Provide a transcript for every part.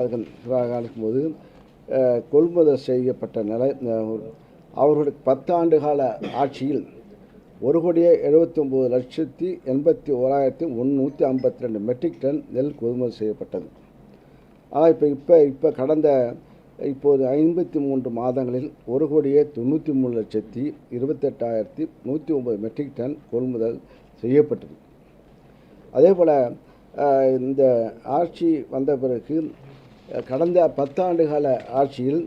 காலிக்கும் போது கொள்முதல் செய்யப்பட்ட நிலை அவர்களுக்கு அவர்களுடைய பத்தாண்டு கால ஆட்சியில் ஒரு கோடியே எழுபத்தி ஒம்பது லட்சத்தி எண்பத்தி ஓராயிரத்தி முந்நூற்றி ஐம்பத்தி ரெண்டு மெட்ரிக் டன் நெல் கொள்முதல் செய்யப்பட்டது. ஆனால் இப்போ இப்போ இப்போ கடந்த இப்போது ஐம்பத்தி மூன்று மாதங்களில் ஒரு கோடியே தொண்ணூற்றி மூணு லட்சத்தி இருபத்தெட்டாயிரத்தி நூற்றி ஒம்பது மெட்ரிக் டன் கொள்முதல் செய்யப்பட்டது. அதே போல் இந்த ஆட்சி வந்த பிறகு கடந்த பத்தாண்டு கால ஆட்சியில்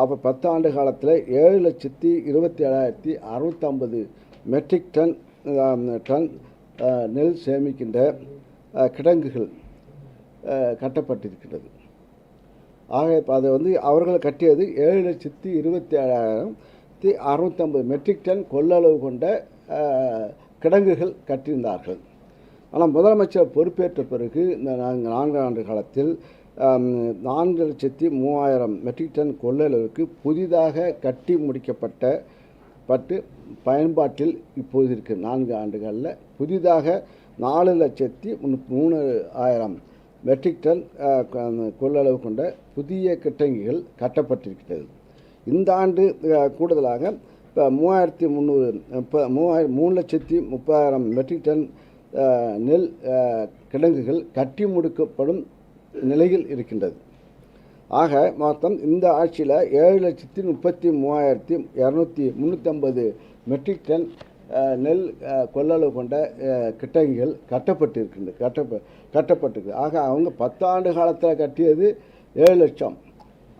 அப்போ பத்தாண்டு காலத்தில் ஏழு லட்சத்தி இருபத்தி ஏழாயிரத்தி அறுநூற்றம்பது மெட்ரிக் டன் டன் நெல் சேமிக்கின்ற கிடங்குகள் கட்டப்பட்டிருக்கின்றது. கட்டப்பட்டிருக்கிறது ஆக இப்போ அதை வந்து அவர்கள் கட்டியது ஏழு லட்சத்தி இருபத்தி ஏழாயிரத்தி அறுநூத்தம்பது மெட்ரிக் டன் கொள்ளளவு கொண்ட கிடங்குகள் கட்டியிருந்தார்கள். ஆனால் முதலமைச்சர் பொறுப்பேற்ற பிறகு இந்த நான்கு நான்கு ஆண்டு காலத்தில் நான்கு லட்சத்தி மூவாயிரம் மெட்ரிக் டன் கொள்ளளவுக்கு புதிதாக கட்டி முடிக்கப்பட்ட பட்டு பயன்பாட்டில் இப்போது இருக்குது நான்கு ஆண்டுகளில் புதிதாக நாலு லட்சத்தி மூணு ஆயிரம் மெட்ரிக் டன் கொள்ளளவு கொண்ட புதிய கிட்டங்கிகள் கட்டப்பட்டிருக்கிறது. இந்த ஆண்டு கூடுதலாக இப்போ மூவாயிரத்தி முந்நூறு இப்போ மூவாயிரம் மூணு லட்சத்தி முப்பதாயிரம் மெட்ரிக் டன் நெல் கிடங்குகள் கட்டி முடிக்கப்படும் நிலையில் இருக்கின்றது. ஆக மொத்தம் இந்த ஆட்சியில் ஏழு லட்சத்தி முப்பத்தி மூவாயிரத்தி இரநூத்தி முந்நூற்றம்பது மெட்ரிக் டன் நெல் கொள்ளளவு கொண்ட கிட்டங்கள் கிட்டங்கிகள் கட்டப்பட்டு கட்டப்ப கட்டப்பட்டிருக்கு. ஆக அவங்க பத்தாண்டு காலத்தில் கட்டியது ஏழு லட்சம்.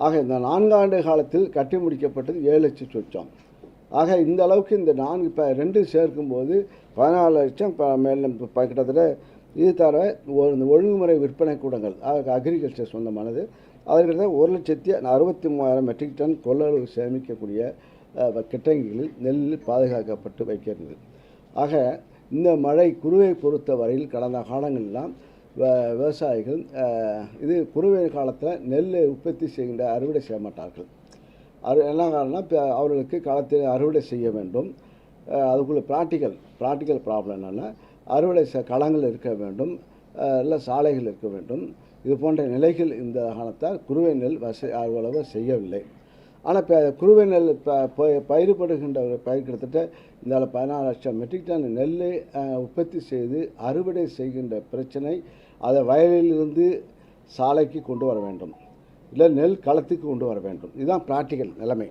ஆக இந்த நான்காண்டு காலத்தில் கட்டி முடிக்கப்பட்டது ஏழு லட்சம் சொச்சம். ஆக இந்த அளவுக்கு இந்த நான்கு இப்போ ரெண்டு சேர்க்கும்போது பதினாலு லட்சம் இப்போ இப்போ கிட்டத்தட்ட இது தவிர ஒரு இந்த ஒழுங்குமுறை விற்பனை கூடங்கள் அக்ரிகல்ச்சர் சொந்தமானது. அதற்கு ஒரு லட்சத்தி அறுபத்தி மூவாயிரம் மெட்ரிக் டன் கொள்ளளவு சேமிக்கக்கூடிய அஹ், கிட்டங்கிகளில் நெல் பாதுகாக்கப்பட்டு வைக்கிறது. ஆக இந்த மழை குருவை பொறுத்த வரையில் கடந்த காலங்களெல்லாம் வ- விவசாயிகள் இது குறுவை காலத்தில் நெல் உற்பத்தி செய்கின்ற அறுவடை செய்ய மாட்டார்கள். அது என்ன காரணம்னா இப்போ அவர்களுக்கு காலத்தில் அறுவடை செய்ய வேண்டும். அதுக்குள்ளே அதுக்குள்ள ப்ராக்டிக்கல் ப்ராக்டிக்கல் ப்ராப்ளம் என்னென்னா அறுவடை களங்கள் இருக்க வேண்டும் இல்லை சாலைகள் இருக்க வேண்டும். இது போன்ற நிலைகள் இந்த காலத்தால் குறுவை நெல் வச அவ்வளவு செய்யவில்லை. ஆனால் இப்போ குறுவை நெல் இப்போ பயிர்படுகின்ற ஒரு பயிர் கிட்டத்தட்ட இந்த பதினாறு லட்சம் மெட்ரிக் டன் நெல்லை உற்பத்தி செய்து அறுவடை செய்கின்ற பிரச்சனை அதை வயலிலிருந்து சாலைக்கு கொண்டு வர வேண்டும். இல்லை நெல் களத்துக்கு கொண்டு வர வேண்டும். இதுதான் ப்ராக்டிக்கல் நிலைமை.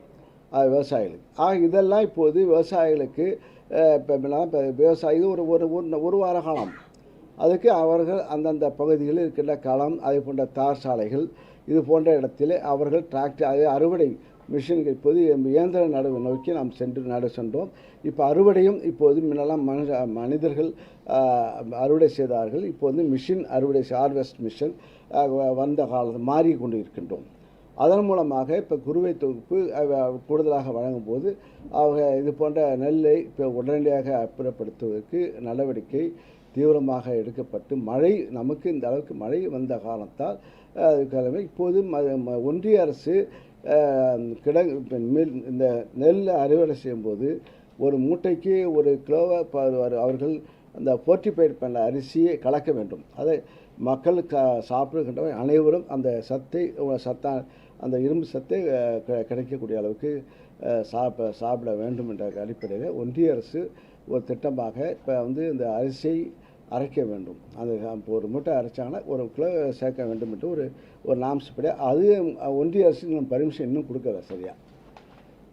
விவசாயிகளுக்கு. ஆக இதெல்லாம் இப்போது விவசாயிகளுக்கு இப்போ இப்போ விவசாயி ஒரு ஒரு ஒரு- ஒரு வார காலம். அதுக்கு அவர்கள் அந்தந்த பகுதிகளில் இருக்கின்ற களம் அதே போன்ற தார் சாலைகள் இது போன்ற இடத்திலே அவர்கள் டிராக்டர் அது அறுவடை மிஷின்கள் இப்போது இயந்திர நடவு நோக்கி நாம் சென்று நட சென்றோம். இப்போ அறுவடையும் இப்போது முன்னெல்லாம் மனித மனிதர்கள் அறுவடை செய்தார்கள். இப்போது மிஷின் அறுவடை ஹார்வெஸ்ட் மிஷின் வந்த காலத்தில் மாறி கொண்டு இருக்கின்றோம் அதன் மூலமாக இப்போ குருவை தொகுப்பு கூடுதலாக வழங்கும்போது அவங்க இது போன்ற நெல்லை இப்போ உடனடியாக அப்புறப்படுத்துவதற்கு நடவடிக்கை தீவிரமாக எடுக்கப்பட்டு மழை நமக்கு இந்த அளவுக்கு மழை வந்த காரணத்தால் அஹ், இப்போது ம- ஒன்றிய அரசு கிட மில் இந்த நெல்லை அறுவடை செய்யும்போது ஒரு மூட்டைக்கு ஒரு கிலோவை அவர்கள் அந்த ஃபோர்ட்டிஃபைட் பண்ண அரிசியை கலக்க வேண்டும். அதை மக்கள் க சாப்பிடுகின்றவை அனைவரும் அந்த சத்தை சத்தா அந்த இரும்பு சத்தை கிடைக்கக்கூடிய அளவுக்கு சாப்ப சாப்பிட வேண்டும் என்ற அடிப்படையில் ஒன்றிய அரசு ஒரு திட்டமாக இப்போ வந்து இந்த அரிசியை அரைக்க வேண்டும். அந்த இப்போ ஒரு மூட்டை அரைச்சாங்கன்னா ஒரு கிலோ சேர்க்க வேண்டும் என்று ஒரு ஒரு நாம்ஸ் படி அது ஒன்றிய அரசு இன்னும் பர்மிஷன் இன்னும் கொடுக்கல சரியா.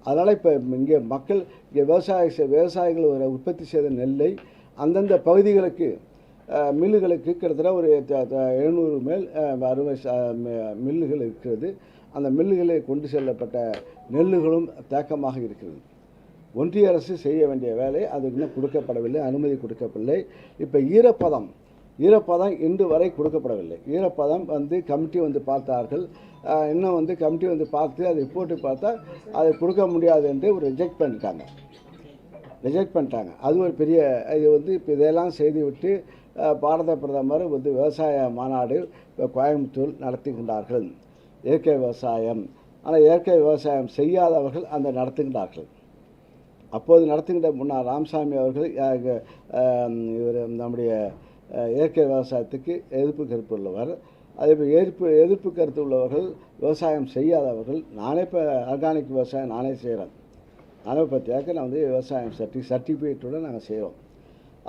அதனால் இப்போ இங்கே மக்கள் இங்கே விவசாய விவசாயிகள் ஒரு உற்பத்தி செய்த நெல்லை அந்தந்த பகுதிகளுக்கு மில்லுகளுக்கு கிட்டத்தட்ட ஒரு எழுநூறு மேல் அறுவை மில்லுகள் இருக்கிறது. அந்த மில்லுகளை கொண்டு செல்லப்பட்ட நெல்லுகளும் தேக்கமாக இருக்கிறது. ஒன்றிய அரசு செய்ய வேண்டிய வேலை அது இன்னும் கொடுக்கப்படவில்லை அனுமதி கொடுக்கப்படவில்லை. இப்போ ஈரப்பதம் ஈரப்பதம் இன்று வரை கொடுக்கப்படவில்லை. ஈரப்பதம் வந்து கமிட்டி வந்து பார்த்தார்கள். இன்னும் வந்து கமிட்டி வந்து பார்த்து அதை ரிப்போர்ட்டு பார்த்தா அதை கொடுக்க முடியாது என்று ஒரு ரிஜெக்ட் பண்ணிட்டாங்க. ரிஜெக்ட் பண்ணிட்டாங்க. அது ஒரு பெரிய இது வந்து இப்போ இதெல்லாம் செய்துவிட்டு விட்டு பாரத பிரதமர் வந்து விவசாய மாநாடு இப்போ கோயம்புத்தூர் நடத்துகின்றார்கள். இயற்கை விவசாயம். ஆனால் இயற்கை விவசாயம் செய்யாதவர்கள் அந்த நடத்துகின்றார்கள். அப்போது நடத்துகின்ற முன்னாள் ராமசாமி அவர்கள் இவர் நம்முடைய இயற்கை விவசாயத்துக்கு எதிர்ப்பு கருப்பு உள்ளவர். அதேபோல் எதிர்ப்பு எதிர்ப்பு கருத்து உள்ளவர்கள் விவசாயம் செய்யாதவர்கள் நானே இப்போ ஆர்கானிக் விவசாயம் நானே செய்கிறேன் நானே பத்து நான் வந்து விவசாயம் சர்டி சர்டிஃபிகேட்டோடு நாங்கள் செய்கிறோம்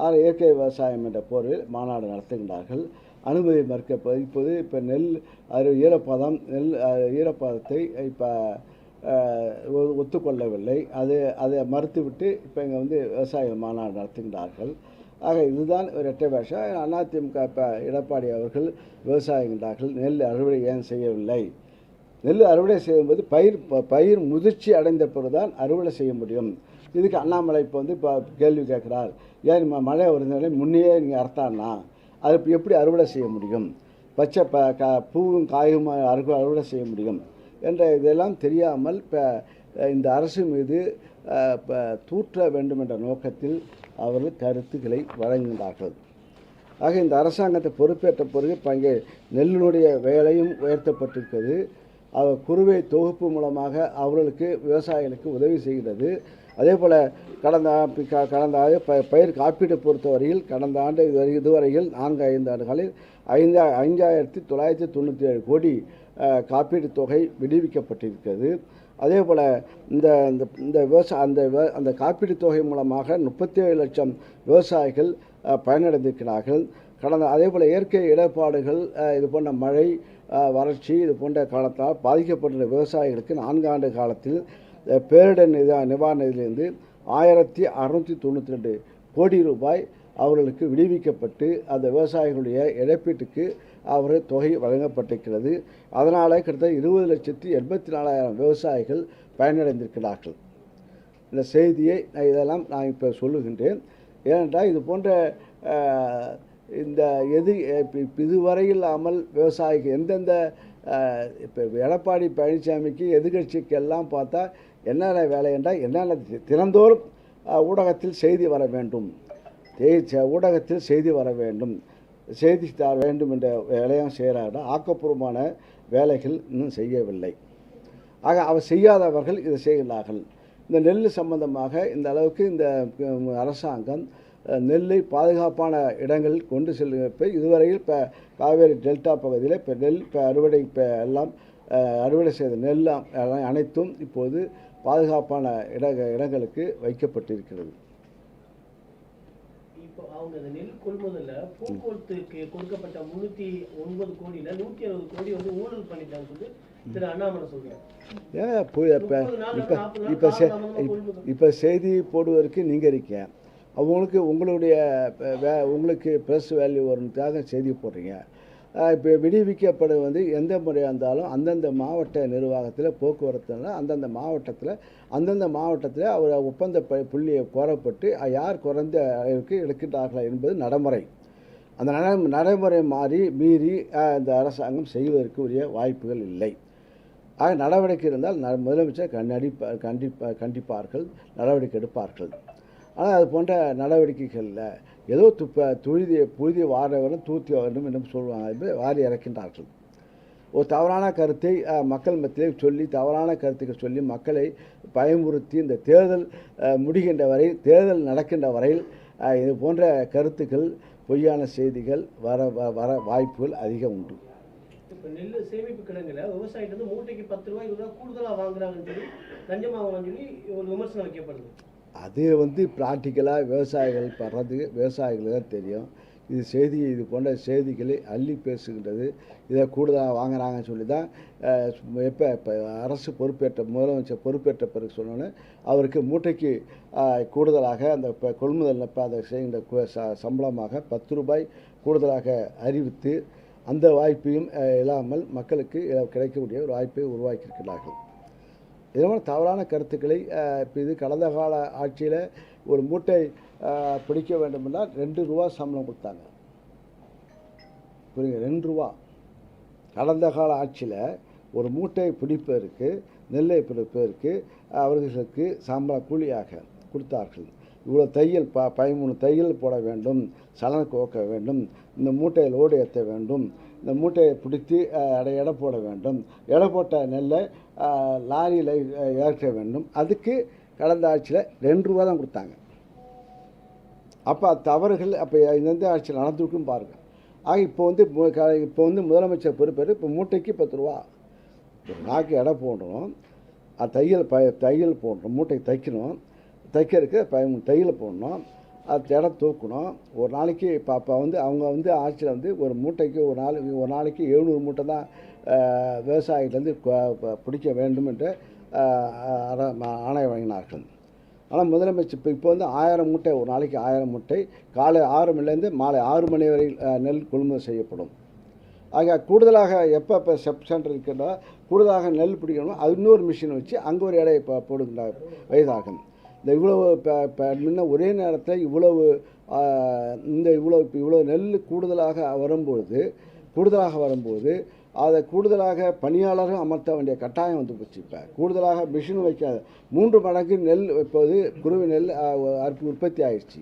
ஆறு இயற்கை விவசாயம் என்ற போர்வில் மாநாடு நடத்துகின்றார்கள். அனுமதி மறுக்க இப்போது இப்போ நெல் அது ஈரப்பதம் நெல் ஈரப்பதத்தை இப்போ ஒத்துக்கொள்ளவில்லை. அது அதை மறுத்துவிட்டு இப்போ இங்கே வந்து விவசாய மாநாடு நடத்துகின்றார்கள். ஆக இதுதான் ஒரு இரட்டை பாஷா. அதிமுக இப்போ எடப்பாடி அவர்கள் விவசாயிகின்றார்கள். நெல் அறுவடை ஏன் செய்யவில்லை? நெல் அறுவடை செய்யும்போது பயிர் பயிர் முதிர்ச்சி அடைந்த பிறகுதான் அறுவடை செய்ய முடியும். இதுக்கு அண்ணாமலை இப்போ வந்து இப்போ கேள்வி கேட்குறார் ஏன் ம- மழை வருதுனாலே முன்னையே நீங்கள் அறுத்தான்னா அது எப்படி அறுவடை செய்ய முடியும்? பச்சை ப க பூவும் காயும் அறுவடை அறுவடை செய்ய முடியும்? என்ற இதெல்லாம் தெரியாமல் இப்போ இந்த அரசு மீது அஹ், தூற்ற வேண்டும் என்ற நோக்கத்தில் அவர்கள் கருத்துக்களை வழங்குகின்றார்கள் ஆக இந்த அரசாங்கத்தை பொறுப்பேற்ற பிறகு இப்போ அங்கே நெல்லினுடைய வேலையும் உயர்த்தப்பட்டிருக்கிறது. அவர் குறுவை தொகுப்பு மூலமாக அவர்களுக்கு விவசாயிகளுக்கு உதவி செய்கிறது. அதே போல் கடந்த கடந்த ஆண்டு ப பயிர் காப்பீடு பொறுத்தவரையில் கடந்த ஆண்டு இதுவரை இதுவரையில் நான்கு ஐந்து ஆண்டுகளில் ஐந்தா ஐந்தாயிரத்தி தொள்ளாயிரத்தி தொண்ணூற்றி ஏழு கோடி காப்பீடு தொகை விடுவிக்கப்பட்டிருக்கிறது. அதே போல் இந்த இந்த இந்த விவசாய அந்த அந்த காப்பீடு தொகை மூலமாக முப்பத்தி ஏழு லட்சம் விவசாயிகள் பயனடைந்திருக்கிறார்கள். கடந்த அதே போல் இயற்கை இடர்பாடுகள் இது போன்ற மழை வறட்சி இது போன்ற காலத்தால் பாதிக்கப்பட்டுள்ள விவசாயிகளுக்கு நான்கு ஆண்டு காலத்தில் பேரிடர் நிதா நிவாரண ஆயிரத்தி அறநூற்றி தொண்ணூற்றி ரெண்டு கோடி ரூபாய் அவர்களுக்கு விடுவிக்கப்பட்டு அந்த விவசாயிகளுடைய இழப்பீட்டுக்கு அவர் தொகை வழங்கப்பட்டிருக்கிறது. அதனால் கிட்டத்தட்ட இருபது லட்சத்தி எண்பத்தி நாலாயிரம் விவசாயிகள் பயனடைந்திருக்கிறார்கள். இந்த செய்தியை நான் இதெல்லாம் நான் இப்போ சொல்லுகின்றேன். ஏனென்றால் இது போன்ற இந்த எது இப்ப- இப்ப இதுவரை இல்லாமல் விவசாயிக்கு எந்தெந்த இப்போ எடப்பாடி பழனிசாமிக்கு எதிர்கட்சிக்கெல்லாம் பார்த்தா என்னென்ன வேலை என்றால் என்னென்ன தினந்தோறும் ஊடகத்தில் செய்தி வர வேண்டும். ஊடகத்தில் செய்தி வர வேண்டும். செய்தி தர வேண்டும் என்ற வேலையும் செய்கிறார்கள். ஆக்கப்பூர்வமான வேலைகள் இன்னும் செய்யவில்லை. ஆக அவர் செய்யாதவர்கள் இதை செய்கிறார்கள். இந்த நெல் சம்பந்தமாக இந்த அளவுக்கு இந்த அரசாங்கம் நெல்லை பாதுகாப்பான இடங்களில் கொண்டு செல்லும் இப்போ இதுவரையில் இப்போ காவேரி டெல்டா பகுதியில் இப்போ நெல் இப்போ அறுவடை இப்போ எல்லாம் அறுவடை செய்த நெல் அனைத்தும் இப்போது பாதுகாப்பான இட இடங்களுக்கு வைக்கப்பட்டிருக்கிறது. இப்போ அவங்க அந்த நெல் கொள்முதல்ல போக்குவரத்துக்கு கொடுக்கப்பட்ட முன்னூத்தி ஒன்பது கோடியில நூத்தி அறுபது கோடி வந்து ஊழல் பண்ணிட்டாங்க சொல்லி திரு அண்ணாமலை சொல்றாரு. ஏன் போய் இப்போ இப்போ இப்போ செ. இப்போ செய்தி போடுவதற்கு நீங்கள் இருக்கீங்க. அவங்களுக்கு உங்களுடைய வே உங்களுக்கு ப்ரெஸ் வேல்யூ வரணுக்காக செய்தி போடுறீங்க. இப்போ விடுவிக்கப்படுவது வந்து எந்த முறையாக இருந்தாலும் அந்தந்த மாவட்ட நிர்வாகத்தில் போக்குவரத்துனா அந்தந்த மாவட்டத்தில் அந்தந்த மாவட்டத்தில் அவர் ஒப்பந்த ப- புள்ளியை கோரப்பட்டு யார் குறைந்த அளவுக்கு எடுக்கிறார்கள் என்பது நடைமுறை. அந்த நட நடைமுறை மாறி மீறி இந்த அரசாங்கம் செய்வதற்கு உரிய வாய்ப்புகள் இல்லை. ஆக நடவடிக்கை இருந்தால் ந- முதலமைச்சர் கண்டிப்பா கண்டிப்பா கண்டிப்பார்கள் நடவடிக்கை எடுப்பார்கள். ஆனால் அது போன்ற நடவடிக்கைகளில் ஏதோ துப்ப துழுதி புழுதி வார வேண்டும் தூத்தி வேண்டும் என்று சொல்வாங்க வாரி இறக்கின்றார்கள். ஒரு தவறான கருத்தை மக்கள் மத்தியில் சொல்லி தவறான கருத்துக்கள் சொல்லி மக்களை பயமுறுத்தி இந்த தேர்தல் முடிகின்ற வரை தேர்தல் நடக்கின்ற வரையில் இது போன்ற கருத்துக்கள் பொய்யான செய்திகள் வர வர வாய்ப்புகள் அதிகம் உண்டு. இப்போ நெல் சேமிப்பு கிடங்குல விவசாயிட்டு வந்து மூட்டைக்கு பத்து ரூபாய் இருபது ரூபா கூடுதலாக வாங்குறாங்கன்னு சொல்லி லஞ்சமா வாங்கன்னு சொல்லி ஒரு விமர்சனம் வைக்கப்படுது. அது வந்து ப்ராக்டிக்கலாக விவசாயிகள் படுறது விவசாயிகளுக்கு தான் தெரியும். இது செய்தி இது போன்ற செய்திகளை அள்ளி பேசுகின்றது. இதை கூடுதலாக வாங்குறாங்கன்னு சொல்லி தான் எப்போ இப்போ அரசு பொறுப்பேற்ற முதலமைச்சர் பொறுப்பேற்ற பிறகு சொன்னோன்னே அவருக்கு மூட்டைக்கு கூடுதலாக அந்த இப்போ கொள்முதல் இப்போ அதை செய்கின்ற ச- சம்பளமாக பத்து ரூபாய் கூடுதலாக அறிவித்து அந்த வாய்ப்பையும் இல்லாமல் மக்களுக்கு கிடைக்கக்கூடிய ஒரு வாய்ப்பை உருவாக்கியிருக்கிறார்கள். இதனால் தவறான கருத்துக்களை இப்போ இது கடந்த கால ஆட்சியில் ஒரு மூட்டை பிடிக்க வேண்டுமென்றால் ரெண்டு ரூபா சம்பளம் கொடுத்தாங்க. புரியுங்க ரெண்டு ரூபா. கடந்த கால ஆட்சியில் ஒரு மூட்டை பிடிப்பதற்கு நெல்லை பிடிப்பதற்கு அவர்களுக்கு சம்பள கூலியாக கொடுத்தார்கள். இவ்வளோ தையல் ப பதிமூணு தையல் போட வேண்டும் சலனுக்கு ஓக்க வேண்டும் இந்த மூட்டையில் லோடு ஏற்ற வேண்டும் இந்த மூட்டையை பிடித்து அடை எடை போட வேண்டும். எடை போட்ட நெல்லை லாரியில் ஏற்ற வேண்டும். அதுக்கு கடந்த ஆட்சியில் ரெண்டு ரூபா தான் கொடுத்தாங்க. அப்போ தவறுகள் அப்போ இந்தந்த ஆட்சியில் நடந்துருக்கும் பாருங்கள் ஆக இப்போ வந்து க- இப்போ வந்து முதலமைச்சர் பொறுப்பேற்று இப்போ மூட்டைக்கு பத்து ரூபா. நாக்கு எடை போடணும். தையல் ப தையல் போடணும். மூட்டைக்கு தைக்கணும். தைக்கிறதுக்கு ப தையல் போடணும். அது எடை தூக்கணும். ஒரு நாளைக்கு இப்போ அப்போ வந்து அவங்க வந்து ஆட்சியில் வந்து ஒரு மூட்டைக்கு ஒரு நாளைக்கு ஒரு நாளைக்கு எழுநூறு மூட்டை தான் விவசாயிகிட்டேருந்து பிடிக்க வேண்டும் என்று ஆணையம் வழங்கினார்கள். ஆனால் முதலமைச்சர் இப்போ இப்போ வந்து ஆயிரம் மூட்டை ஒரு நாளைக்கு ஆயிரம் மூட்டை காலை ஆறு மணிலேருந்து மாலை ஆறு மணி வரை நெல் கொள்முதல் செய்யப்படும். ஆக கூடுதலாக எப்போ இப்போ செப் சென்டர் இருக்கின்றோ கூடுதலாக நெல் பிடிக்கணும் அது இன்னொரு மிஷினை வச்சு அங்கே ஒரு எடையை இப்போ போடுகின்ற வயதாகும். இந்த இவ்வளவு இப்போ முன்ன ஒரே நேரத்தில் இவ்வளவு இந்த இவ்வளோ இப்போ இவ்வளோ நெல் கூடுதலாக வரும்போது கூடுதலாக வரும்போது அதை கூடுதலாக பணியாளரும் அமர்த்த வேண்டிய கட்டாயம் வந்து போச்சு. இப்போ கூடுதலாக மிஷின் வைக்காத மூன்று மடங்கு நெல் இப்போது குருவி நெல் ஆஹ், உற்பத்தி ஆயிடுச்சு.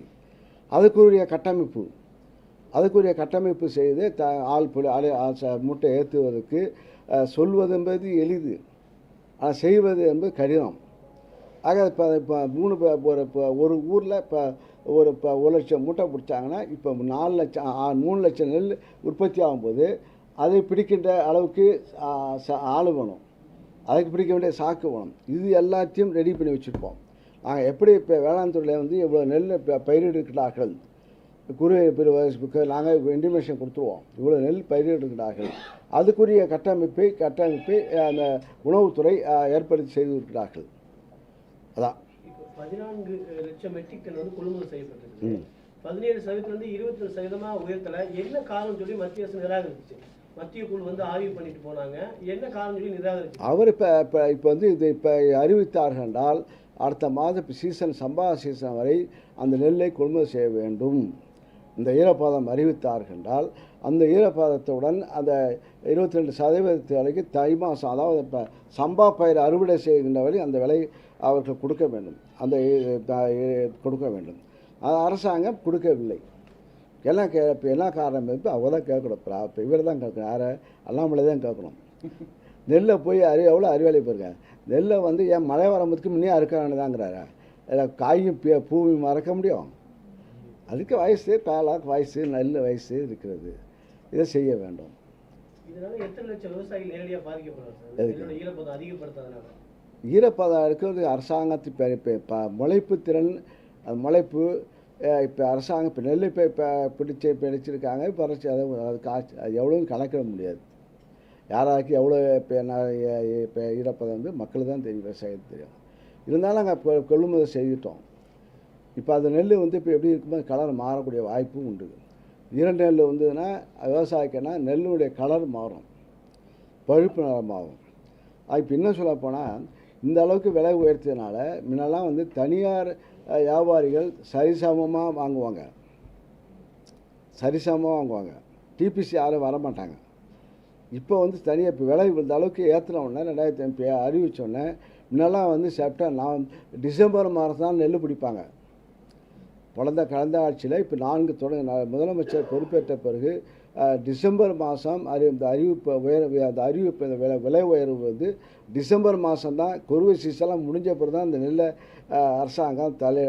அதுக்குரிய கட்டமைப்பு அதுக்குரிய கட்டமைப்பு செய்து த ஆள் புலி அலை ச- மூட்டை ஏற்றுவதற்கு சொல்வது என்பது எளிது. ஆனால் செய்வது என்பது கடினம். ஆக இப்போ இப்போ மூணு ஒரு இப்போ ஒரு ஊரில் இப்போ ஒரு இப்போ ஒரு லட்சம் மூட்டை பிடிச்சாங்கன்னா இப்போ நாலு லட்சம் மூணு லட்சம் நெல் உற்பத்தி ஆகும்போது அதை பிடிக்கின்ற அளவுக்கு ஆள் வேணும். அதுக்கு பிடிக்க வேண்டிய சாக்கு வேணும். இது எல்லாத்தையும் ரெடி பண்ணி வச்சுருப்போம். நாங்கள் எப்படி இப்போ வேளாண் துறையில் வந்து இவ்வளோ நெல் இப்போ பயிரிடுகிறார்கள்? குறு நாங்கள் இன்டிமேஷன் கொடுத்துருவோம். இவ்வளோ நெல் பயிரிடுகிறார்கள். அதுக்குரிய கட்டமைப்பை கட்டமைப்பை அந்த உணவுத்துறை ஏற்படுத்தி செய்திருக்கிறார்கள் அதான். பதினான்கு லட்சம் மெட்ரிக் டன் வந்து கொள்முதல் செய்யப்பட்டிருக்கு. ம். பதினேழு சதவீதத்துல இருந்து இருபத்தி ரெண்டு சதவீதமா உயர்த்தல. என்ன காரணம் சொல்லி மத்திய அரசு நிராகரிச்சு மத்திய குழு வந்து ஆய்வு பண்ணிட்டு போனாங்க. என்ன காரணம் சொல்லி நிராகரிச்சு அவர் இப்போ இப்போ இப்போ வந்து இது இப்போ அறிவித்தார்கள் என்றால் அடுத்த இப்போ சீசன் சம்பா சீசன் வரை அந்த நெல்லை கொள்முதல் செய்ய வேண்டும். இந்த ஈரப்பதம் அறிவித்தார்கள் என்றால் அந்த ஈரப்பதத்துடன் அந்த இருபத்தி ரெண்டு சதவீதத்து வரைக்கும் தை மாதம் அதாவது இப்போ சம்பா பயிர் அறுவடை செய்கின்ற வரை அந்த விலை அவர்கள் கொடுக்க வேண்டும். அந்த கொடுக்க வேண்டும். அது அரசாங்கம் கொடுக்கவில்லை. எல்லாம் கே என்ன காரணம் இப்போ அவங்க தான் கேட்கணும். இப்போ இவர் தான் கேட்கணும். யாரை? அண்ணாமலை தான் கேட்கணும். நெல்லை போய் அறி எவ்வளோ அறிவாளி போயிருங்க நெல்லை வந்து ஏன் மழை வரும்போதுக்கு முன்னே அறுக்க வேண்டியதாங்கிறாரு இதில் காயும் பூவும் மறக்க முடியும்? அதுக்கு வயசு காலாக்கு வயசு நெல் வயசு இருக்கிறது. இதை செய்ய வேண்டும். இதனால எத்தனை லட்சம் விவசாயிகள் நேரடியா பாதிக்கப்படுறாங்க ஈரப்பதம் இருக்கிறது அரசாங்கத்து இப்போ இப்போ இப்போ முளைப்பு திறன் அது முளைப்பு இப்போ அரசாங்கம் இப்போ நெல் இப்போ இப்போ பிடிச்சி பிடிச்சிருக்காங்க. இப்போ அதை அது காய்ச்சி அது எவ்வளோன்னு கணக்கிட முடியாது. யாராருக்கு எவ்வளோ இப்போ என்ன இப்போ ஈரப்பதம் வந்து மக்கள் தான் தெரியும் விவசாயத்துக்கு தெரியும். இருந்தாலும் நாங்கள் இப்போ கொள்முதல் செய்துட்டோம். இப்போ அந்த நெல் வந்து இப்போ எப்படி இருக்கும்போது கலர் மாறக்கூடிய வாய்ப்பும் உண்டு. இரண்டு நெல் வந்ததுன்னா விவசாயிக்குன்னா நெல்லுடைய கலர் மாறும். பழுப்பு நிறமாகும். இப்போ இன்னும் சொல்ல போனால் இந்த அளவுக்கு விலை உயர்த்தினால முன்னெல்லாம் வந்து தனியார் வியாபாரிகள் சரிசமமாக வாங்குவாங்க. சரிசமமாக வாங்குவாங்க. டிபிசி யாரும் வர மாட்டாங்க இப்போ வந்து தனியாக இப்போ விலை இந்த அளவுக்கு ஏற்றினோடனே ரெண்டாயிரத்தி எம்பி அறிவித்தோடனே முன்னெல்லாம் வந்து செப்டம்பர் நான் டிசம்பர் மாதம் தான் நெல் பிடிப்பாங்க. கடந்த கலந்த ஆட்சியில் இப்போ நான்கு தொடங்க முதலமைச்சர் பொறுப்பேற்ற பிறகு டிசம்பர் மாதம் அறி இந்த அறிவிப்பு உயர் அந்த அறிவிப்பு இந்த விலை விலை உயர்வு வந்து டிசம்பர் மாதம் தான் குறுவை சீசெல்லாம் முடிஞ்ச பிறகு தான் இந்த நெல்லை அரசாங்கம் தலை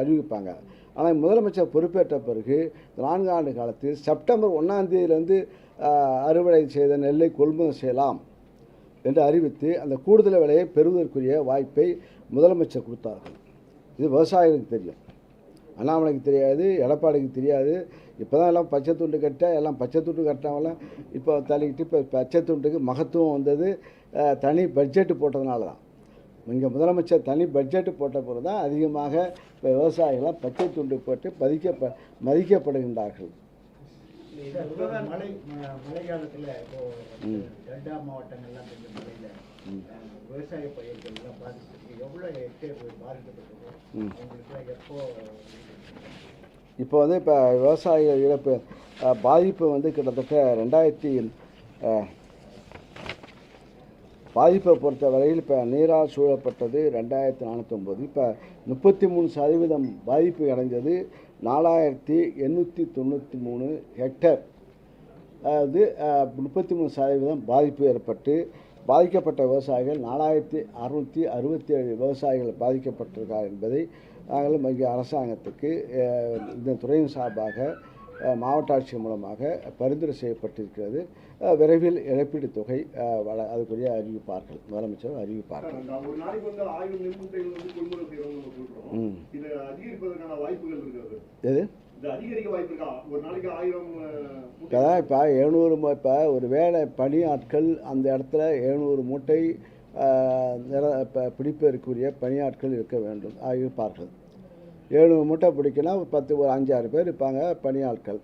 அறிவிப்பாங்க. ஆனால் முதலமைச்சர் பொறுப்பேற்ற பிறகு நான்கு ஆண்டு காலத்தில் செப்டம்பர் ஒன்றாந்தேதியிலேருந்து அறுவடை செய்த நெல்லை கொள்முதல் செய்யலாம் என்று அறிவித்து அந்த கூடுதல் விலையை பெறுவதற்குரிய வாய்ப்பை முதலமைச்சர் கொடுத்தார்கள். இது விவசாயிகளுக்கு தெரியும். அண்ணாமலைக்கு தெரியாது எடப்பாடிக்கு தெரியாது. இப்போ தான் எல்லாம் பச்சை துண்டு கட்ட எல்லாம் பச்சை துண்டு கட்டினவெல்லாம் இப்போ தள்ளிக்கிட்டு இப்போ பச்சை துண்டுக்கு மகத்துவம் வந்தது தனி பட்ஜெட்டு போட்டதுனால தான் இங்கே முதலமைச்சர் தனி பட்ஜெட்டு போட்ட பிறகு தான் அதிகமாக இப்போ விவசாயிகளாம் பச்சை துண்டு போட்டு மதிக்கப்ப மதிக்கப்படுகின்றார்கள். மழை ம- மழை காலத்தில் இப்போ ம். டெல்டா மாவட்டங்கள்லாம் பெஞ்ச மழையில் விவசாய பயிர்கள் எல்லாம் பாதிச்சிருக்கு எவ்வளோ ஹெக்டேர் பாதிக்கப்பட்டது ம். அவங்களுக்குலாம் எப்போ இப்போ வந்து இப்போ விவசாயிகள் இழப்பு பாதிப்பு வந்து கிட்டத்தட்ட ரெண்டாயிரத்தி பாதிப்பை பொறுத்த வரையில் இப்போ நீரால் சூழப்பட்டது ரெண்டாயிரத்தி நானூற்றொம்பது இப்போ முப்பத்தி மூணு சதவீதம் பாதிப்பு அடைஞ்சது நாலாயிரத்தி எண்ணூற்றி தொண்ணூற்றி மூணு ஹெக்டர் அதாவது முப்பத்தி மூணு சதவீதம் பாதிப்பு ஏற்பட்டு பாதிக்கப்பட்ட விவசாயிகள் நாலாயிரத்தி அறுநூற்றி அறுபத்தி ஏழு விவசாயிகள் பாதிக்கப்பட்டிருக்கார் என்பதை நாங்கள் இங்கே அரசாங்கத்துக்கு இந்த துறையின் சார்பாக மாவட்ட ஆட்சியர் மூலமாக பரிந்துரை செய்யப்பட்டிருக்கிறது. விரைவில் இழப்பீட்டுத் தொகை வழ- அதுக்குரிய அறிவிப்பார்கள். முதலமைச்சர் அறிவிப்பார்கள். எது? மூட்டை? இப்போ எழுநூறு இப்போ ஒரு வேலை பணியாட்கள் அந்த இடத்துல எழுநூறு மூட்டை நிற இப்போ பிடிப்பதற்குரிய பணியாட்கள் இருக்க வேண்டும். இருப்பார்கள் எழுநூறு மூட்டை பிடிக்கலாம் பத்து ஒரு அஞ்சாறு பேர் இருப்பாங்க பணியாட்கள்.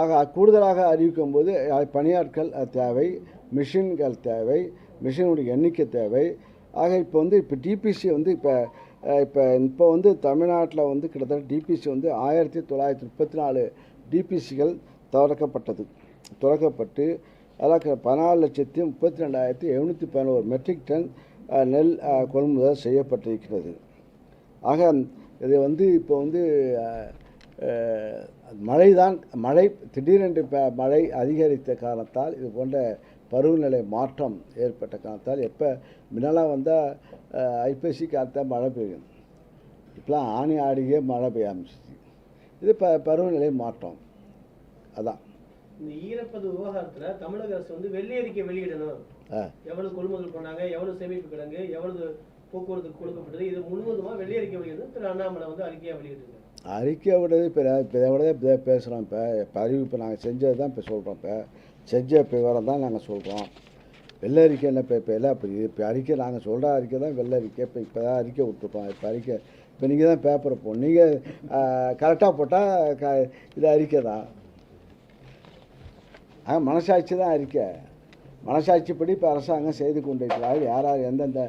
ஆக கூடுதலாக அறிவிக்கும் போது பணியாட்கள் தேவை மிஷின்கள் தேவை மிஷினுடைய எண்ணிக்கை தேவை. ஆக இப்போ வந்து இப்போ டிபிசி வந்து இப்போ இப்போ இப்போ வந்து தமிழ்நாட்டில் வந்து கிட்டத்தட்ட டிபிசி வந்து ஆயிரத்தி தொள்ளாயிரத்தி முப்பத்தி நாலு டிபிசிகள் திறக்கப்பட்டது. திறக்கப்பட்டு அதில் பதினாலு லட்சத்தி முப்பத்தி ரெண்டாயிரத்தி எழுநூற்றி பதினோரு மெட்ரிக் டன் நெல் கொள்முதல் செய்யப்பட்டிருக்கிறது. ஆக இது வந்து இப்போ வந்து மழை தான் மழை திடீரென்று இப்போ மழை அதிகரித்த காரணத்தால் இது போன்ற பருவநிலை மாற்றம் ஏற்பட்ட காரணத்தால் எப்போ முன்னெல்லாம் வந்தால் ஐப்பசி காலத்தான் மழை பெய்யும். இப்போலாம் ஆணி ஆடியே மழை பெய்ய ஆரம்பிச்சிச்சு இது ப பருவநிலை மாற்றம். அதான். இந்த ஈரப்பது விவகாரத்துல தமிழக அரசு வந்து வெள்ளை அறிக்கை வெளியிடணும். எவ்வளவு கொள்முதல் பண்ணாங்க எவ்வளவு சேமிப்பு கிடங்கு எவ்வளவு போக்குவரத்து கொடுக்கப்பட்டது. இது முழுவதுமா வெளியறிக்கப்படுகிறது திரு அண்ணாமலை வந்து அறிக்கையா வெளியிட்டிருக்காரு. அறிக்கை விடது இப்போ இப்போ இதை விட இப்போ பேசுகிறோம் இப்போ இப்போ அறிவிப்பு நாங்கள் செஞ்சது தான் இப்போ சொல்கிறோம் இப்போ செஞ்ச இப்போ விவரம் தான் நாங்கள் சொல்கிறோம் வெள்ளை அறிக்கை என்ன இப்போ இப்போ எல்லாம் இப்போ இப்போ அறிக்கை நாங்கள் சொல்கிற அறிக்கை தான் வெள்ளை அறிக்கை. இப்போ இப்போ தான் அறிக்கை விட்ருக்கோம் இப்போ அறிக்கை இப்போ நீங்கள் தான் பேப்பரை போ நீங்கள் கரெக்டாக போட்டால் க இது அறிக்கை தான். ஆனால் மனசாட்சி தான் அறிக்கை. மனசாட்சிப்படி இப்போ அரசாங்கம் செய்து கொண்டிருக்கிறார்கள். யார் யார் எந்தெந்த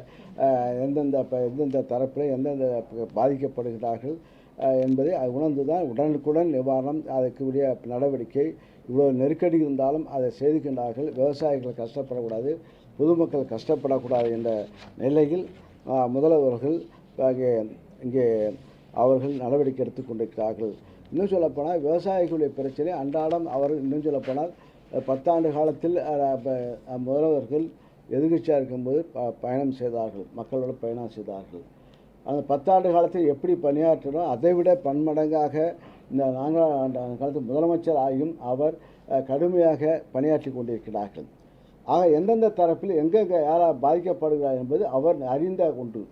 எந்தெந்த இப்போ எந்தெந்த தரப்பில் எந்தெந்த பாதிக்கப்படுகிறார்கள் என்பதை அது உணர்ந்து தான் உடனுக்குடன் நிவாரணம் அதற்குரிய நடவடிக்கை இவ்வளோ நெருக்கடி இருந்தாலும் அதை செய்துகின்றார்கள். விவசாயிகள் கஷ்டப்படக்கூடாது பொதுமக்கள் கஷ்டப்படக்கூடாது என்ற நிலையில் முதல்வர்கள் இங்கே இங்கே அவர்கள் நடவடிக்கை எடுத்துக்கொண்டிருக்கிறார்கள் இன்னும் சொல்லப்போனால் விவசாயிகளுடைய பிரச்சனை அன்றாடம் அவர்கள் இன்னும் சொல்லப்போனால் பத்தாண்டு காலத்தில் முதல்வர்கள் எதிர்கட்சியாக இருக்கும்போது ப பயணம் செய்தார்கள். மக்களோட பயணம் செய்தார்கள். அந்த பத்தாண்டு காலத்தில் எப்படி பணியாற்றினோம் அதை விட பன்மடங்காக இந்த நான்காம் ஆண்டு காலத்தில் முதலமைச்சர் ஆகியும் அவர் கடுமையாக பணியாற்றி கொண்டிருக்கிறார்கள். ஆக எந்தெந்த தரப்பில் எங்கெங்கே யாரால் பாதிக்கப்படுகிறார் என்பது அவர் அறிந்த ஒன்று.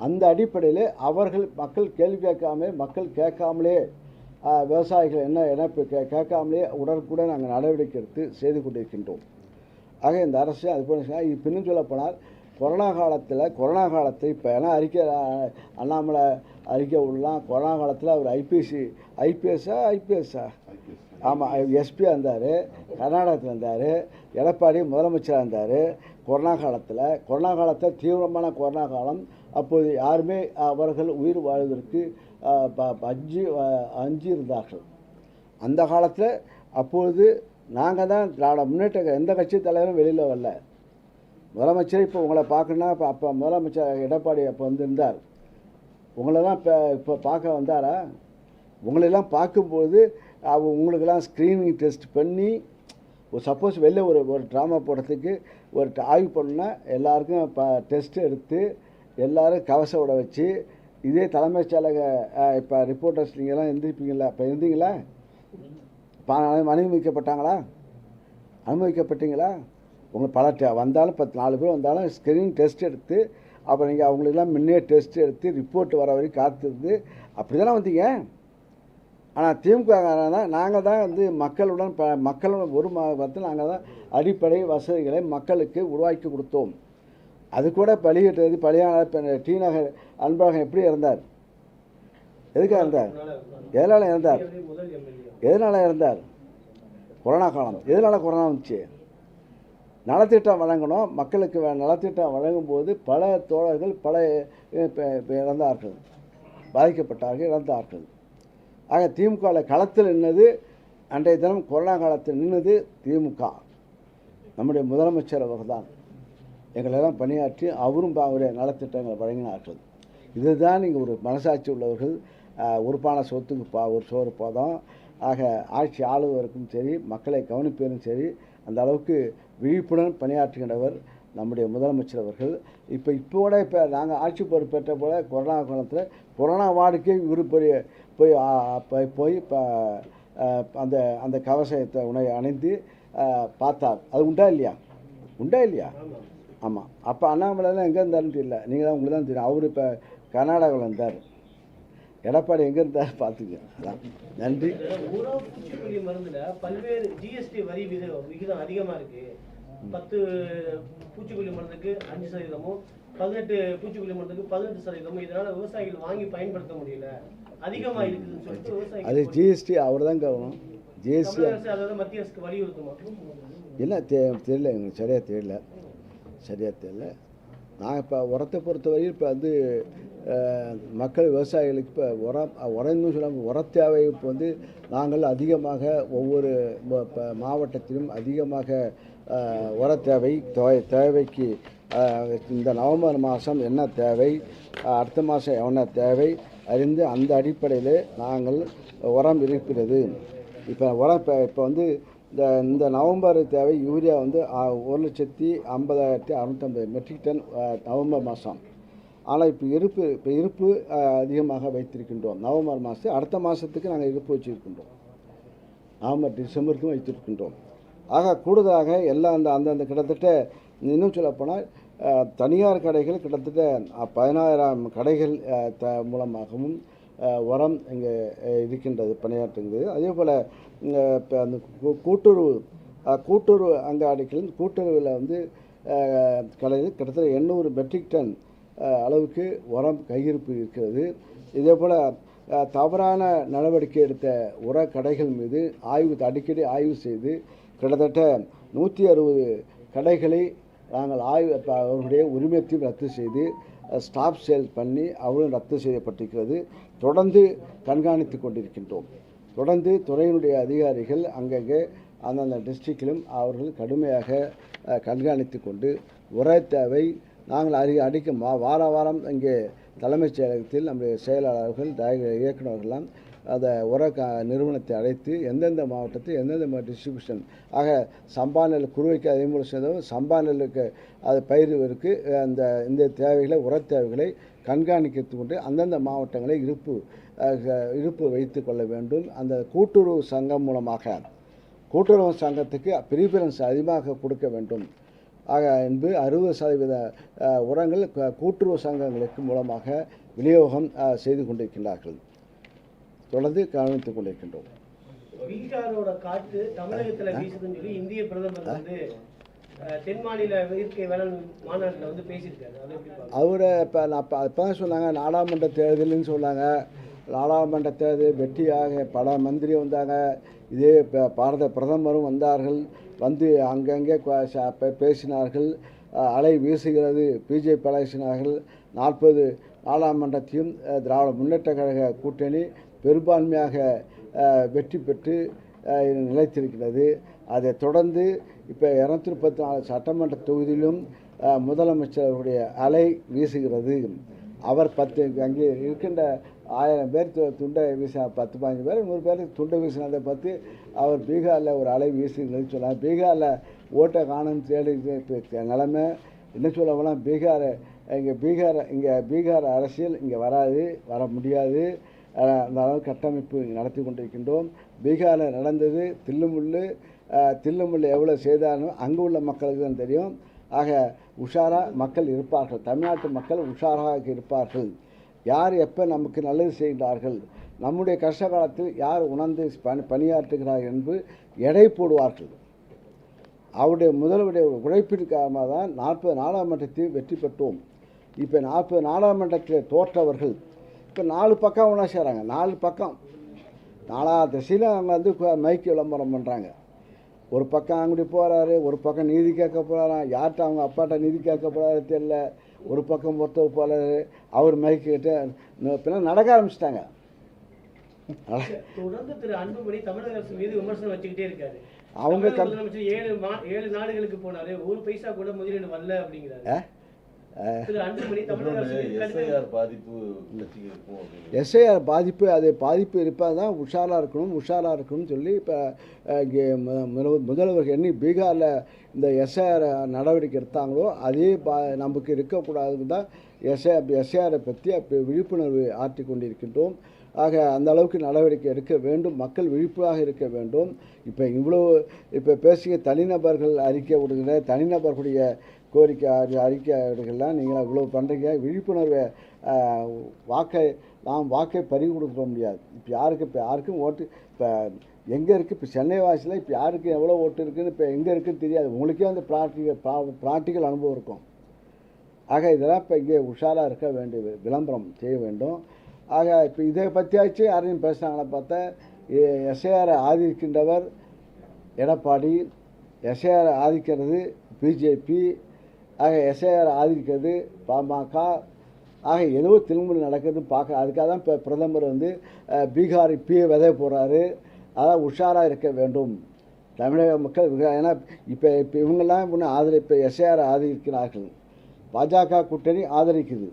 அந்த அடிப்படையில் அவர்கள் மக்கள் கேள்வி கேட்காமலே மக்கள் கேட்காமலே விவசாயிகள் என்ன இழப்பு கே கேட்காமலே உடனுக்குடன் நாங்கள் நடவடிக்கை எடுத்து செய்து கொண்டிருக்கின்றோம். ஆக இந்த அரசு அது போல இப்போ இன்னும் சொல்ல போனால் கொரோனா காலத்தில் கொரோனா காலத்தை இப்போ ஏன்னா அறிக்கை அண்ணாமலை அறிக்கை விடலாம் கொரோனா காலத்தில் அவர் ஐபிஎஸ்சி ஐபிஎஸ்ஸா ஐபிஎஸ்ஸா ஆமாம் எஸ்பியாக இருந்தார் கர்நாடகத்தில் இருந்தார் எடப்பாடி முதலமைச்சராக இருந்தார் கொரோனா காலத்தில். கொரோனா காலத்தில் தீவிரமான கொரோனா காலம். அப்போது யாருமே அவர்கள் உயிர் வாழ்வதற்கு ப- அஞ்சு அஞ்சு இருந்தார்கள் அந்த காலத்தில் அப்பொழுது நாங்கள் தான் திராவிட முன்னேற்ற எந்த கட்சி தலைவரும் வெளியில் வரல. முதலமைச்சர் இப்போ உங்களை பார்க்கணுன்னா இப்போ அப்போ முதலமைச்சர் எடப்பாடி அப்போ வந்திருந்தார். உங்களை தான் இப்போ இப்போ பார்க்க வந்தாரா? உங்களெல்லாம் பார்க்கும்போது அவ உங்களுக்கெல்லாம் ஸ்க்ரீனிங் டெஸ்ட் பண்ணி ஒரு சப்போஸ் வெளில ஒரு ஒரு ட்ராமா போடுறதுக்கு ஒரு ஆய்வு பண்ணா எல்லாருக்கும் இப்போ டெஸ்ட் எடுத்து எல்லோரும் கவச விட வச்சு இதே தலைமைச் செயலக இப்போ ரிப்போர்ட்டர்ஸ் நீங்கள்லாம் இருந்திருப்பீங்களா இப்போ இருந்தீங்களா அனுமதிக்கப்பட்டாங்களா? அனுமதிக்கப்பட்டீங்களா? உங்கள் பல டே வந்தாலும் பத்து நாலு பேர் வந்தாலும் ஸ்க்ரீன் டெஸ்ட் எடுத்து அப்புறம் நீங்கள் அவங்களுக்கெல்லாம் முன்னே டெஸ்ட் எடுத்து ரிப்போர்ட் வர வரைக்கும் காத்திருந்து அப்படி தானே வந்தீங்க? ஆனால் திமுக நாங்கள் தான் வந்து மக்களுடன் ப மக்களுடன் ஒரு மாதத்தில் நாங்கள் தான் அடிப்படை வசதிகளை மக்களுக்கு உருவாக்கி கொடுத்தோம். அது கூட பலியிட்டது பலியான டி நகர் அன்பழகன் எப்படி இருந்தார் எதுக்காக இருந்தார் ஏழாலும் இருந்தார் எதனால் இருந்தார் கொரோனா காலம். எதனால் கொரோனா வந்துச்சு? நலத்திட்டம் வழங்கணும். மக்களுக்கு நலத்திட்டம் வழங்கும்போது பல தோழர்கள் பல இறந்தார்கள். பாதிக்கப்பட்டார்கள் இறந்தார்கள். ஆக திமுகவில் களத்தில் நின்னது அன்றைய தினம் கொரோனா காலத்தில் நின்னது திமுக. நம்முடைய முதலமைச்சர் அவர்தான். எங்களெல்லாம் பணியாற்றி அவரும் அவருடைய நலத்திட்டங்களை வழங்கினார்கள். இதுதான் நீங்கள் ஒரு மனசாட்சி உள்ளவர்கள் உறுப்பான சொத்துக்கு பா ஒரு சோறு போதும். ஆக ஆட்சி ஆளுவதற்கும் சரி மக்களை கவனிப்பதும் சரி அந்த அளவுக்கு விழிப்புடன் பணியாற்றுகின்றவர் நம்முடைய முதலமைச்சர் அவர்கள். இப்போ இப்போ கூட இப்போ நாங்கள் ஆட்சி பொறுப்பேற்ற போல கொரோனா காலத்தில் கொரோனா வார்டுக்கே இவர் போய் போய் போய் போய் இப்போ அந்த அந்த கவசத்தை உணவை அணிந்து பார்த்தார். அது உண்டா இல்லையா? உண்டா இல்லையா? ஆமாம் அப்போ அண்ணாமலைலாம் எங்கே இருந்தாருன்னு தெரியல. நீங்கள் தான் உங்களுக்கு தான் தெரியும். அவர் இப்போ கர்நாடகாவில் இருந்தார். எடப்பாடி எங்கே இருந்தார் பார்த்துக்க அதான். நன்றி. பூச்சிக்கொல்லி மருந்துல பல்வேறு ஜிஎஸ்டி வரி விகிதம் அதிகமா இருக்கு. பத்து பூச்சிக்கொல்லி மருந்துக்கு அஞ்சு சதவீதமும் பதினெட்டு பூச்சிக்கொல்லி மருந்துக்கு பதினெட்டு சதவீதமும் இதனால விவசாயிகள் வாங்கி பயன்படுத்த முடியல. அதிகமா இருக்குதுன்னு சொல்லிட்டு அது விவசாயிகள் ஜிஎஸ்டி அவர் தான் கவனம் ஜிஎஸ்டி மத்திய அரசுக்கு வலியுறுத்துமா? என்ன தெ தெரியல எனக்கு சரியாக தெரியல. சரியாக தெரியல. நான் இப்போ உரத்தை பொறுத்தவரையில் இப்போ வந்து மக்கள் விவசாயிகளுக்கு இப்போ உரம் உரம்னு சொல்லாமல் உர தேவை இப்போ வந்து நாங்கள் அதிகமாக ஒவ்வொரு இப்போ மாவட்டத்திலும் அதிகமாக உர தேவை தேவைக்கு இந்த நவம்பர் மாதம் என்ன தேவை அடுத்த மாதம் என்ன தேவை அறிந்து அந்த அடிப்படையில் நாங்கள் உரம் இருக்கிறது இப்போ உரம் இப்போ இப்போ வந்து இந்த இந்த நவம்பர் தேவை யூரியா வந்து ஒரு லட்சத்தி ஐம்பதாயிரத்தி அறுநூத்தம்பது மெட்ரிக் டன் நவம்பர் மாதம் ஆனால் இப்போ இருப்பு இப்போ இருப்பு அதிகமாக வைத்திருக்கின்றோம். நவம்பர் மாதம் அடுத்த மாதத்துக்கு நாங்கள் இருப்பு வச்சுருக்கின்றோம். நவம்பர் டிசம்பருக்கும் வைத்திருக்கின்றோம். ஆக கூடுதலாக எல்லாம் அந்த அந்தந்த கிட்டத்தட்ட இன்னும் சொல்லப்போனால் தனியார் கடைகள் கிட்டத்தட்ட பதினாயிரம் கடைகள் த மூலமாகவும் உரம் இங்கே இருக்கின்றது பணியாற்றுகிறது அதே போல் இப்போ அந்த கூ- கூட்டுறவு கூட்டுறவு அங்காடிகள் கூட்டுறவில் வந்து கடையில் கிட்டத்தட்ட எண்ணூறு மெட்ரிக் டன் அளவுக்கு உரம் கையிருப்பு இருக்கிறது. இதே போல் தவறான நடவடிக்கை எடுத்த உர கடைகள் மீது ஆய்வு அடிக்கடி ஆய்வு செய்து கிட்டத்தட்ட நூற்றி அறுபது கடைகளை நாங்கள் ஆய்வு அவர்களுடைய உரிமத்தையும் ரத்து செய்து ஸ்டாப் சேல் பண்ணி அவர்களும் ரத்து செய்யப்பட்டிருக்கிறது. தொடர்ந்து கண்காணித்து கொண்டிருக்கின்றோம். தொடர்ந்து துறையினுடைய அதிகாரிகள் அங்கங்கே அந்தந்த டிஸ்ட்ரிக்டிலும் அவர்கள் கடுமையாக கண்காணித்து கொண்டு உர தேவை நாங்கள் அறி அடிக்கும் மா வார வாரம் இங்கே தலைமைச் செயலகத்தில் நம்முடைய செயலாளர்கள் தய இயக்குநர்கள்லாம் அதை உர க நிறுவனத்தை அழைத்து எந்தெந்த மாவட்டத்தில் எந்தெந்த டிஸ்ட்ரிபியூஷன் ஆக சம்பா நெல் குருவைக்கு அதே போல் செய்தோம். சம்பா நெல்லுக்கு அது பயிருக்கு அந்த இந்த தேவைகளை உர தேவைகளை கண்காணித்து கொண்டு அந்தந்த மாவட்டங்களை இருப்பு இருப்பு வைத்து கொள்ள வேண்டும். அந்த கூட்டுறவு சங்கம் மூலமாக கூட்டுறவு சங்கத்துக்கு ப்ரீஃபரன்ஸ் அதிகமாக கொடுக்க வேண்டும். ஆக என்பது அறுபது சதவீத உரங்கள் கூட்டுறவு சங்கங்களுக்கு மூலமாக விநியோகம் செய்து கொண்டிருக்கின்றார்கள். தொடர்ந்து கவனித்துக் கொண்டிருக்கின்றோம். பீகாரோட காற்று தமிழகத்துல வீசுதுன்னு சொல்லி இந்திய பிரதமர் வந்து தென் மாநில இயற்கை வேளாண் மாநாட்டில் வந்து பேசியிருக்காரு? அவரை இப்போ நான் இப்போ தான் சொன்னாங்க நாடாளுமன்ற தேர்தல்னு சொன்னாங்க. நாடாளுமன்ற தேர்தல் வெற்றியாக பல மந்திரி வந்தாங்க. இதே இப்போ பாரத பிரதமரும் வந்தார்கள். வந்து அங்கங்கே பேசினார்கள். அலை வீசுகிறது. பிஜேபி பேசினார்கள். நாற்பது நாடாளுமன்றத்தையும் திராவிட முன்னேற்ற கழக கூட்டணி பெரும்பான்மையாக வெற்றி பெற்று நிலைத்திருக்கிறது. அதைத் தொடர்ந்து இப்போ இரநூத்தி முப்பத்தி நாலு சட்டமன்ற தொகுதியிலும் முதலமைச்சருடைய அலை வீசுகிறது. அவர் பத்து அங்கே இருக்கின்ற ஆயிரம் பேர் து- துண்டை வீச பத்து பதினஞ்சு பேர் நூறு பேர் துண்டை வீசினதை பற்றி அவர் பீகாரில் ஒரு அலை வீசுகிறது சொன்னார். பீகாரில் ஓட்டை காணும் தேடி நிலமை நிலைமை என்ன சொல்ல போனால் பீகார் இங்கே பீகார் இங்கே பீகார் அரசியல் இங்கே வராது வர முடியாது. அந்த அளவு கட்டமைப்பு நடத்தி கொண்டிருக்கின்றோம். பீகாரில் நடந்தது தில்லுமுள்ளு தில்லுமுள்ளு எவ்வளோ செய்தாலும் அங்கே உள்ள மக்களுக்கு தான் தெரியும். ஆக உஷாராக மக்கள் இருப்பார்கள். தமிழ்நாட்டு மக்கள் உஷாராக இருப்பார்கள். யார் எப்போ நமக்கு நல்லது செய்கிறார்கள் நம்முடைய கஷ்ட காலத்தில் யார் உணர்ந்து பணி பணியாற்றுகிறார் என்று எடை போடுவார்கள். அவருடைய முதல்வருடைய உழைப்பின் காரணமாக தான் நாற்பது நாடாளுமன்றத்தில் வெற்றி பெற்றோம். இப்போ நாற்பது நாடாளுமன்றத்தில் தோற்றவர்கள் இப்போ நாலு பக்கம் ஒன்றா செய்கிறாங்க நாலு பக்கம். நாலா திசையில் அவங்க வந்து மைக்கு விளம்பரம் பண்ணுறாங்க ஒரு பக்கம் அங்குடி போகிறாரு ஒரு பக்கம் நீதி கேட்க போகிறாராம் யார்கிட்ட அவங்க அப்பாட்ட நீதி கேட்க போகிறாரு தெரியல. ஒரு பக்கம் பொறுத்தவர் போகிறாரு அவர் மைக்கு கிட்ட பின்ன நடக்க ஆரம்பிச்சிட்டாங்க. தொடர்ந்து திரு அன்புமணி தமிழக அரசு மீது விமர்சனம் வச்சுக்கிட்டே இருக்காரு. அவங்க ஏழு ஏழு நாடுகளுக்கு போனாரு. ஒரு பைசா கூட முதலீடு வரல அப்படிங்கிறாரு. எஸ்ஐஆர் பாதிப்பு அது பாதிப்பு இருப்பது தான் உஷாராக இருக்கணும் உஷாராக இருக்கணும்னு சொல்லி இப்போ இங்கே மு- முதல்வர் முதல்வர் எண்ணி பீகாரில் இந்த எஸ்ஐஆர் நடவடிக்கை எடுத்தாங்களோ அதே பா நமக்கு இருக்கக்கூடாதுன்னு தான் எஸ்ஐ எஸ்ஐஆரை பற்றி அப்போ விழிப்புணர்வு ஆற்றி கொண்டிருக்கின்றோம். ஆக அந்த அளவுக்கு நடவடிக்கை எடுக்க வேண்டும் மக்கள் விழிப்பாக இருக்க வேண்டும். இப்போ இவ்வளோ இப்போ பேசிய தனிநபர்கள் அறிக்கை விடுகிற தனிநபர்களுடைய கோரிக்கை அறி- அறிக்கைகள்லாம் நீங்கள் இவ்வளோ பண்ணுறீங்க விழிப்புணர்வை வாக்கை நாம் வாக்கை பறி கொடுக்க முடியாது. இப்போ யாருக்கு இப்போ யாருக்கும் ஓட்டு இப்போ எங்கே இருக்குது இப்போ சென்னை வாசியில் இப்போ யாருக்கு எவ்வளோ ஓட்டு இருக்குதுன்னு இப்போ எங்கே இருக்குன்னு தெரியாது. உங்களுக்கே அந்த ப்ராக்டிக்கல் ப்ராக்டிக்கல் அனுபவம் இருக்கும். ஆக இதெல்லாம் இப்போ இங்கே உஷாராக இருக்க வேண்டிய விளம்பரம் செய்ய வேண்டும். ஆக இப்போ இதை பற்றியாச்சும் யாரையும் பேசுனாங்களா பார்த்தா எஸ்ஐஆரை ஆதரிக்கின்றவர் எடப்பாடி எஸ்ஐஆர் ஆதரிக்கிறது பிஜேபி ஆக எஸ்ஐஆர் ஆதரிக்கிறது பாமக. ஆக ஏதோ திரும்ப நடக்குதுன்னு பார்க்க அதுக்காக தான் இப்போ பிரதமர் வந்து பீகார் இப்பயே விதை போடுறாரு. அதான் உஷாராக இருக்க வேண்டும். தமிழக மக்கள் ஏன்னா இப்போ இப்போ இவங்கெல்லாம் இன்னும் ஆதரி இப்போ எஸ்ஐஆர் ஆதரிக்கிறார்கள். பாஜக கூட்டணி ஆதரிக்குது.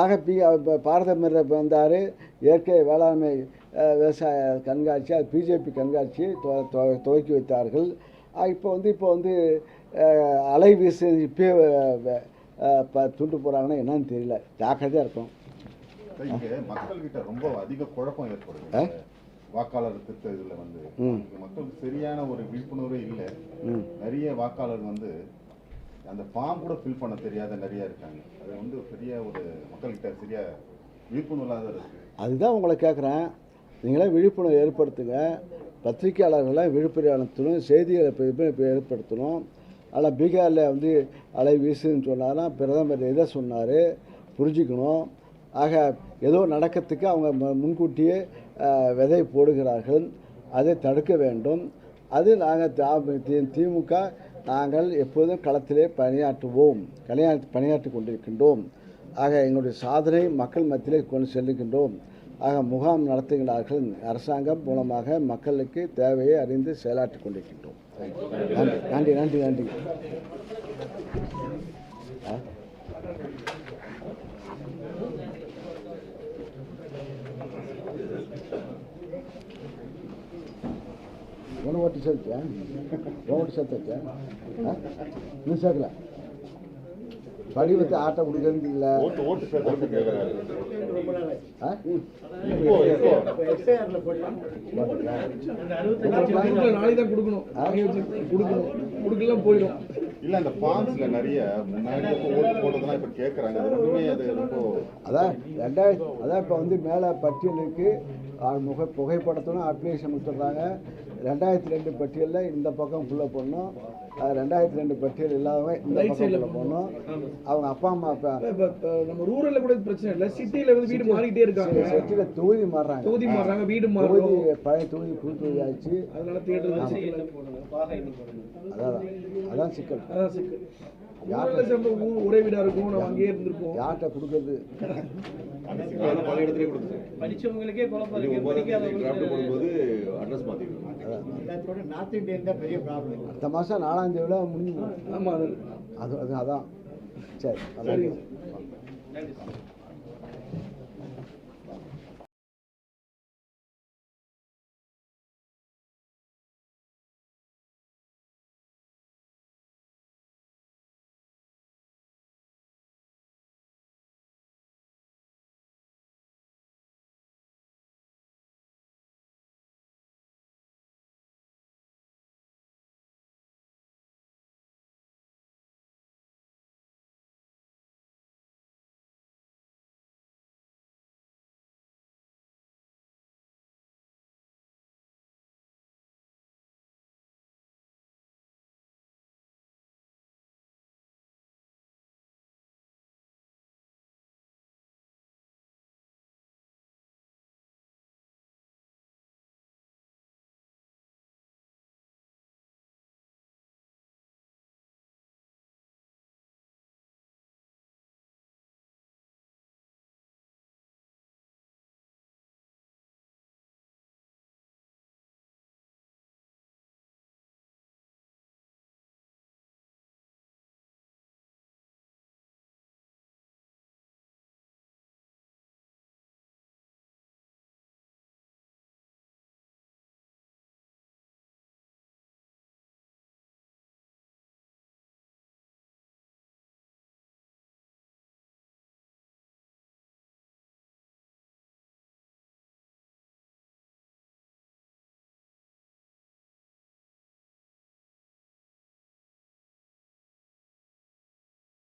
ஆக பி இப்போ பாரதமர் வந்தார் இயற்கை வேளாண்மை விவசாய கண்காட்சி அது பிஜேபி கண்காட்சியை துவக்கி வைத்தார்கள். இப்போ வந்து இப்போ வந்து அலை வீசு இப்பயே துண்டு போகிறாங்கன்னா என்னன்னு தெரியல. ஜாக்கிரதையாக இருக்கும் இங்க மக்கள் கிட்ட ரொம்ப அதிக குழப்பம் ஏற்படுது? வாக்காளர் திருத்த இதுல வந்து. மக்களுக்கு சரியான ஒரு விழிப்புணர்வே இல்ல. நிறைய வாக்காளர் வந்து அந்த ஃபார்ம் கூட ஃபில் பண்ண தெரியாத நிறைய இருக்காங்க. அது வந்து பெரிய ஒரு மக்கள்கிட்ட சரியா விழிப்புணர்வு இல்லாத இருக்கு அதுதான் உங்களை கேட்குறேன் நீங்களே விழிப்புணர்வு ஏற்படுத்துங்க. பத்திரிக்கையாளர்கள்லாம் விழிப்புணர்வு செய்திகளை ஏற்படுத்தணும். ஆனால் பீகாரில் வந்து அலை வீசுன்னு சொன்னார்னா பிரதமர் எதை சொன்னார்? புரிஞ்சுக்கணும். ஆக ஏதோ நடக்கிறதுக்கு அவங்க மு- முன்கூட்டியே விதை போடுகிறார்கள். அதை தடுக்க வேண்டும். அது நாங்கள் திமுக நாங்கள் எப்போதும் களத்திலே பணியாற்றுவோம். பணியாற்றி பணியாற்றி கொண்டிருக்கின்றோம். ஆக எங்களுடைய சாதனை மக்கள் மத்தியிலே கொண்டு செல்லுகின்றோம். ஆக முகாம் நடத்துகிறார்கள் அரசாங்கம் மூலமாக மக்களுக்கு தேவையை அறிந்து செயலாற்றி கொண்டிருக்கின்றோம். நன்றி நன்றி நன்றி ஒன்று ஓட்டு சேர்த்தியா ஓட்டு சேர்த்தாச்சா இன்னும் சேர்க்கல படிவத்தை ஆட்டை கொடுக்கறது இல்லை நாளைக்கு தான் கொடுக்கணும். கொடுக்கணும். கொடுக்கலாம் போயிடும். இல்ல அந்த ஃபார்ம்ஸ்ல நிறைய முன்னாடி ஓட்டு போட்டதெல்லாம் இப்ப கேக்குறாங்க. அது ரொம்ப அதான் ரெண்டாயிரத்தி அதான் இப்போ வந்து மேலே பட்டியலுக்கு முக புகைப்படத்தோட அப்ளிகேஷன் கொடுத்துட்றாங்க. ரெண்டாயிரத்தி ரெண்டு பட்டியலில் இந்த பக்கம் ஃபுல்லாக போடணும். அது ரெண்டாயிரத்தி ரெண்டு பட்டியல் இல்லாதவங்க இந்த Right பக்கம் side ல உள்ள போடணும் அவங்க அப்பா அம்மா இப்ப நம்ம ரூரல்ல கூட பிரச்சனை இல்ல. சிட்டில வந்து வீடு மாறிக்கிட்டே இருக்காங்க. செட்டியில் தொகுதி மாறுறாங்க. தொகுதி மாறுறாங்க வீடு தொகுதி மாறுறோம். பழைய தொகுதி புது தொகுதி ஆச்சு அதனால போடுங்க அதான் அதான். சிக்கல். அதான் சிக்கல். ஒரே வீடா இருக்கும் நம்ம அங்கேயே இருந்திருப்போம். யார்கிட்ட கொடுக்கறது? பல இடத்துலயே கொடுத்துருக்கேன். படிச்சவங்களுக்கே குழப்பம் போடும்போது அட்ரஸ் ப்ராப்ளம் அடுத்த மாதம் நாலாம் தேதியில் முடிஞ்சு போகும். ஆமா அது. அது அது அதான். சரி நன்றி